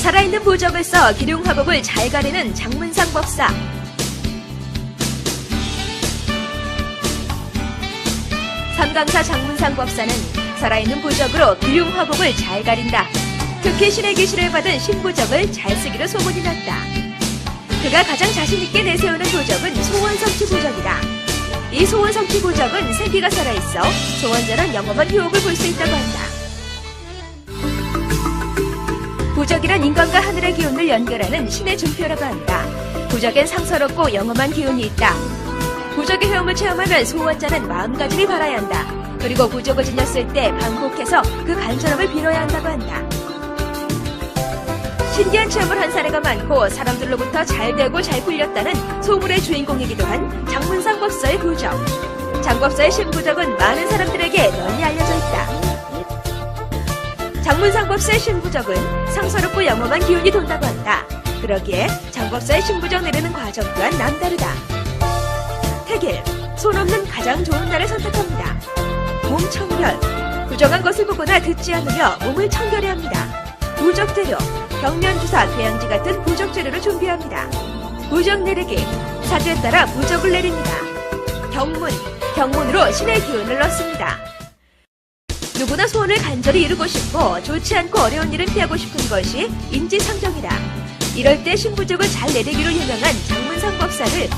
살아있는 부적을 써 기룡 화복을 잘 가리는 장문상 법사. 삼강사 장문상 법사는 살아있는 부적으로 기룡 화복을 잘 가린다. 특히 신의 계시를 받은 신부적을 잘 쓰기로 소문이 났다. 그가 가장 자신있게 내세우는 부적은 소원성취 부적이다. 이 소원성취 부적은 생기가 살아있어 소원자는 영험한 효험을 볼 수 있다고 한다. 부적이란 인간과 하늘의 기운을 연결하는 신의 증표라고 한다. 부적엔 상서롭고 영험한 기운이 있다. 부적의 헤엄을 체험하면 소원자는 마음가짐이 바라야 한다. 그리고 부적을 지녔을 때 반복해서 그 간절함을 빌어야 한다고 한다. 신기한 체험을 한 사례가 많고 사람들로부터 잘 되고 잘 풀렸다는 소문의 주인공이기도 한 장문상 법사의 부적. 장법사의 신부적은 많은 사람들에게 널리 알려져 있다. 장문상법사의 신부적은 상서롭고 영험한 기운이 돈다고 한다. 그러기에 장법사의 신부적 내리는 과정 또한 남다르다. 태길, 손 없는 가장 좋은 날을 선택합니다. 몸 청결, 부정한 것을 보거나 듣지 않으며 몸을 청결히 합니다. 부적 재료, 벽면 주사, 배양지 같은 부적 재료를 준비합니다. 부적 내리기, 사주에 따라 부적을 내립니다. 경문, 경문으로 신의 기운을 넣습니다. 누구나 소원을 간절히 이루고 싶고 좋지 않고 어려운 일을 피하고 싶은 것이 인지상정이다. 이럴 때 신부적을 잘 내리기로 유명한 장문상 법사를